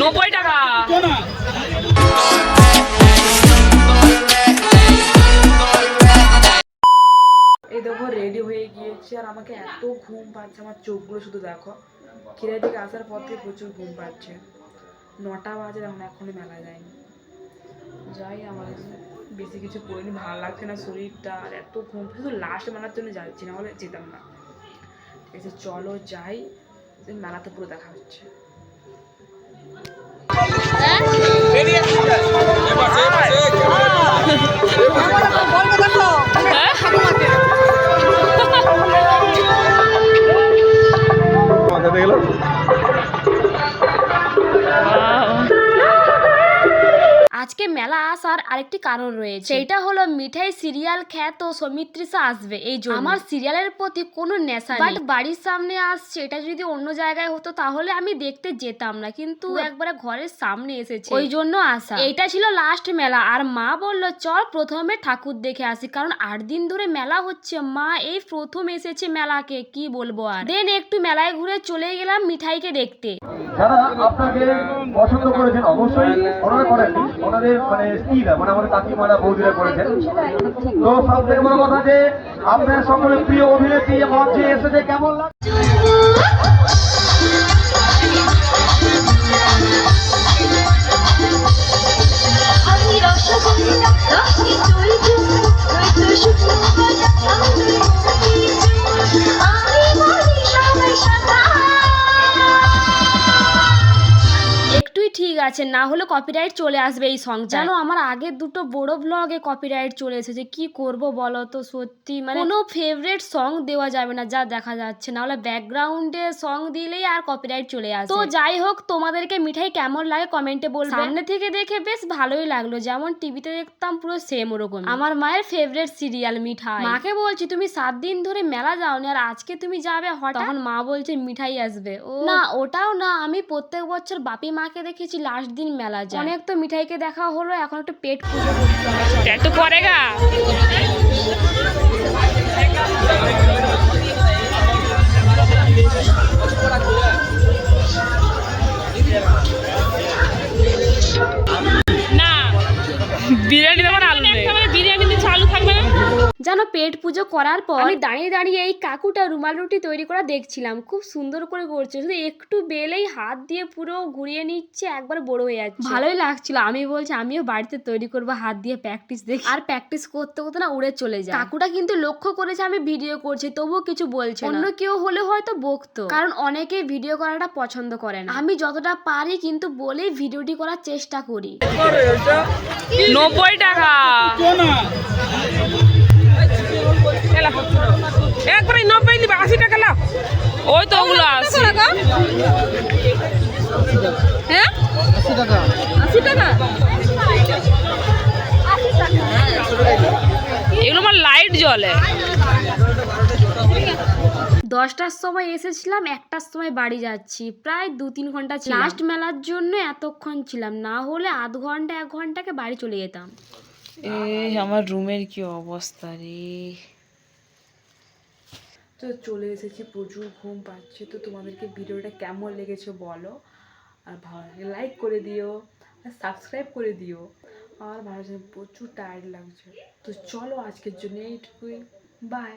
নব্বই টাকা। এই দেখো রেডি হয়ে গিয়েছি। আর আমাকে এত ঘুম পাচ্ছে, আমার চোখগুলো শুধু দেখো। খিরা থেকে আসার পর থেকে প্রচুর ঘুম পাচ্ছে। নটা বাজে এখন এখনই মেলা যায়নি যাই আমার বেশি কিছু করিনি। ভালো লাগছে না শরীরটা, আর এত ঘুম। শুধু লাস্ট মেলার জন্য যাচ্ছি না, বলে যেতাম না। ঠিক আছে, চলো যাই। মেলাতে পুরো দেখা হচ্ছে। আজকে মেলা আসার আরেকটি কারণ রয়েছে। সেটা হলো মিঠাই সিরিয়াল খ্যাত সৌমিত্রিষা আসবে এই জন্য। আমার সিরিয়ালের প্রতি কোনো নেশা বাট বাড়ির সামনে আসছে এটা যদি অন্য জায়গায় হতো তাহলে আমি দেখতে যেতাম না কিন্তু একবারে ঘরের সামনে এসেছে। ওই জন্য আসা। এটা ছিল লাস্ট মেলা। আর মা বলল চল প্রথমে ঠাকুর দেখে আসি কারণ আট দিন ধরে মেলা হচ্ছে। মা এই প্রথম এসেছে মেলাকে কি বলব আর? দেন একটু মেলায় ঘুরে চলে গেলাম মিঠাইকে দেখতে। যারা আপনাকে পছন্দ করেছেন, অবশ্যই ওনারা করেননি ওনাদের মানে স্ত্রীরা মানে আমাদের কাকিমারা বৌদিরা করেছেন। তো সব থেকে বড় কথা যে, আপনার সকলের প্রিয় অভিনেত্রী মঞ্চে এসেছে, কেমন লাগছে? ঠিক আছে না হলে কপিরাইট চলে আসবে এই সং জানো আমার আগের দুটো বড় ব্লগে কপিরাইট চলে এসেছে কি করব বলো তো সত্যি? মানে কোনো ফেভারিট সং দেওয়া যাবে না যা দেখা যাচ্ছে। না হলে ব্যাকগ্রাউন্ডে সং দিলেই আর কপিরাইট চলে আসে তো যাই হোক তোমাদেরকে মিঠাই কেমন লাগে কমেন্টে বলবে। সামনে থেকে দেখে বেশ ভালোই লাগল। যেমন টিভিতে দেখতাম পুরো সেম ওরকম আমার মায়ের ফেভারিট সিরিয়াল মিঠাই। মাকে বলছি তুমি সাত দিন ধরে মেলা যাওনি আর আজকে তুমি যাবে হঠাৎ? তখন মা বলছে মিঠাই আসবে। ও না ওটাও না আমি প্রত্যেক বছর বাপি মাকে দেখেছি লাস্ট দিন মেলা যায়। অনেক তো মিঠাইকে দেখা হলো এখন একটু পেট পুজো করতে হবে। ট্যাটু পড়েগা না বিরিয়ানি দেবো আলু যেন পেট পুজো করার পর আমি দাঁড়িয়ে দাঁড়িয়ে এই কাকুটা রুমাল রুটি তৈরি করা দেখছিলাম। খুব সুন্দর করে করছে। শুধু একটু বেলেই হাত দিয়ে পুরো ঘুরিয়ে নিচ্ছে একবার বড় হয়ে যাচ্ছে। ভালোই লাগছিল। আমি বলছি আমিও বাড়িতে তৈরি করব হাত দিয়ে প্র্যাকটিস দেখি। আর প্র্যাকটিস করতে করতে না উড়ে চলে যায়। কাকুটা কিন্তু লক্ষ্য করেছে আমি ভিডিও করছি তবুও কিছু বলছে অন্য কেউ হলে হয়তো বকতো। কারণ অনেকেই ভিডিও করাটা পছন্দ করে না। আমি যতটা পারি কিন্তু বলেই ভিডিওটি করার চেষ্টা করি। নব্বই টাকা। ওই তো ওগুলো আশি হ্যাঁ? আশি টাকা। এগুলো আমার লাইট জ্বলে। দশটার সময় এসেছিলাম একটার সময় বাড়ি যাচ্ছি। প্রায় দু তিন ঘণ্টা লাস্ট মেলার জন্য এতক্ষণ ছিলাম। না হলে আধ ঘণ্টা এক ঘন্টাকে বাড়ি চলে যেতাম। এই আমার রুমের কি অবস্থা রে? তো চলে এসেছি, প্রচুর ঘুম পাচ্ছে। তো তোমাদেরকে ভিডিওটা কেমন লেগেছে বলো? আর ভালো লাগে লাইক করে দিও, আর সাবস্ক্রাইব করে দিও। আর ভালো প্রচুর টায়ার্ড লাগছে। তো চলো আজকের জন্য এইটুকুই। বাই